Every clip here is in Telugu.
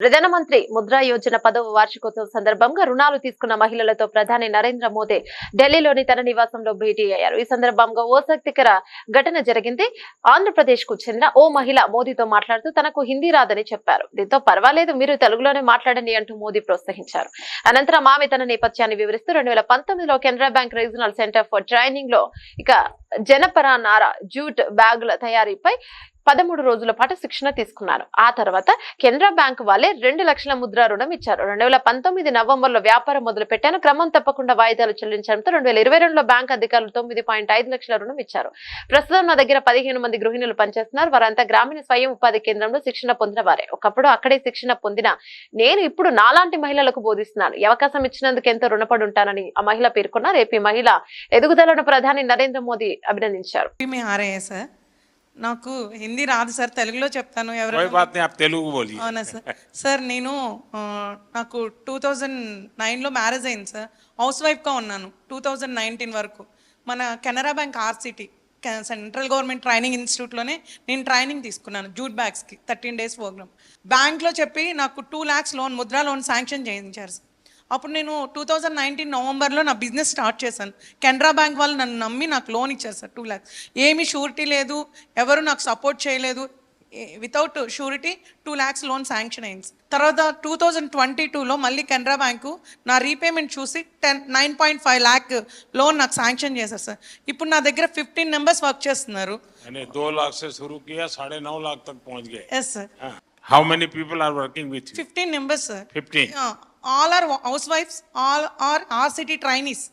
ప్రధానమంత్రి ముద్రా యోజన పదవ వార్షికోత్సవం సందర్భంగా రుణాలు తీసుకున్న మహిళలతో ప్రధాని నరేంద్ర మోదీ ఢిల్లీలోని తన నివాసంలో భేటీ అయ్యారు. ఈ సందర్భంగా ఓ శక్తికర ఘటన జరిగింది. ఆంధ్రప్రదేశ్కు చెందిన ఓ మహిళ మోదీతో మాట్లాడుతూ తనకు హిందీ రాదని చెప్పారు. దీంతో పర్వాలేదు మీరు తెలుగులోనే మాట్లాడండి అంటూ మోదీ ప్రోత్సహించారు. అనంతరం ఆమె తన నేపథ్యాన్ని వివరిస్తూ రెండు వేల పంతొమ్మిదిలో Canara bank regional centre for ట్రైనింగ్లో ఇక జనపరా నార జూట్ బ్యాగుల తయారీపై పదమూడు రోజుల పాటు శిక్షణ తీసుకున్నారు. ఆ తర్వాత కెనరా బ్యాంక్ వాళ్ళే రెండు లక్షల ముద్ర రుణం ఇచ్చారు. రెండు వేల పంతొమ్మిది నవంబర్లో వ్యాపారం మొదలు పెట్టాను క్రమం తప్పకుండా వాయిదాలు చెల్లించడంతో రెండు వేల ఇరవై రెండులో బ్యాంక్ అధికారులు తొమ్మిది పాయింట్ ఐదు లక్షల రుణం ఇచ్చారు. ప్రస్తుతం నా దగ్గర పదిహేను మంది గృహిణులు పనిచేస్తున్నారు. వారంతా గ్రామీణ స్వయం ఉపాధి కేంద్రంలో శిక్షణ పొందిన వారే. ఒకప్పుడు అక్కడే శిక్షణ పొందిన నేను ఇప్పుడు నాలాంటి మహిళలకు బోధిస్తున్నాను. అవకాశం ఇచ్చినందుకు ఎంతో రుణపడి ఉంటానని ఆ మహిళ పేర్కొన్నారు. ఏపీ మహిళ ఎదుగుదలను ప్రధాని నరేంద్ర మోదీ అభినందించారు. నాకు హిందీ రాదు సార్ తెలుగులో చెప్తాను कोई ఎవరైనా बात नहीं आप तेलुगु बोलिए అవునా సార్ సార్ నేను ఆ, నాకు టూ థౌజండ్ నైన్లో మ్యారేజ్ అయింది సార్ హౌస్ వైఫ్గా ఉన్నాను టూ థౌజండ్ నైన్టీన్ వరకు మన Canara bank RSETI central government training ఇన్స్టిట్యూట్లోనే నేను ట్రైనింగ్ తీసుకున్నాను జూట్ బ్యాగ్స్కి థర్టీన్ డేస్ ప్రోగ్రామ్ బ్యాంక్లో చెప్పి నాకు two lakhs loan Mudra loan sanction చేయించారు సార్ అప్పుడు నేను టూ థౌజండ్ నైన్టీన్ నవంబర్లో నా బిజినెస్ స్టార్ట్ చేశాను. కెనరా బ్యాంక్ వాళ్ళు నన్ను నమ్మి నాకు లోన్ ఇచ్చారు సార్ టూ ల్యాక్స్ ఏమీ షూరిటీ లేదు ఎవరు నాకు సపోర్ట్ చేయలేదు. Without surety two lakhs loan sanction అయింది. తర్వాత టూ థౌజండ్ ట్వంటీ టూలో మళ్ళీ కెనరా బ్యాంకు నా రీపేమెంట్ చూసి ten nine point five lakh loan నాకు శాంక్షన్ చేశారు సార్. ఇప్పుడు నా దగ్గర ఫిఫ్టీన్ మెంబర్స్ వర్క్ చేస్తున్నారు. దో నౌ లాక్ తక్ yes sir how many people are working with fifteen members sir fifteen all are house wives all are RSETI trainees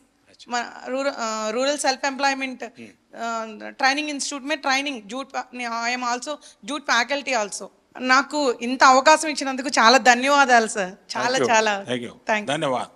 rural rural self employment training institute May training jute I am also jute faculty also నాకు ఇంత అవకాశం ఇచ్చినందుకు చాలా ధన్యవాదాలు సార్ చాలా చాలా. ధన్యవాదాలు.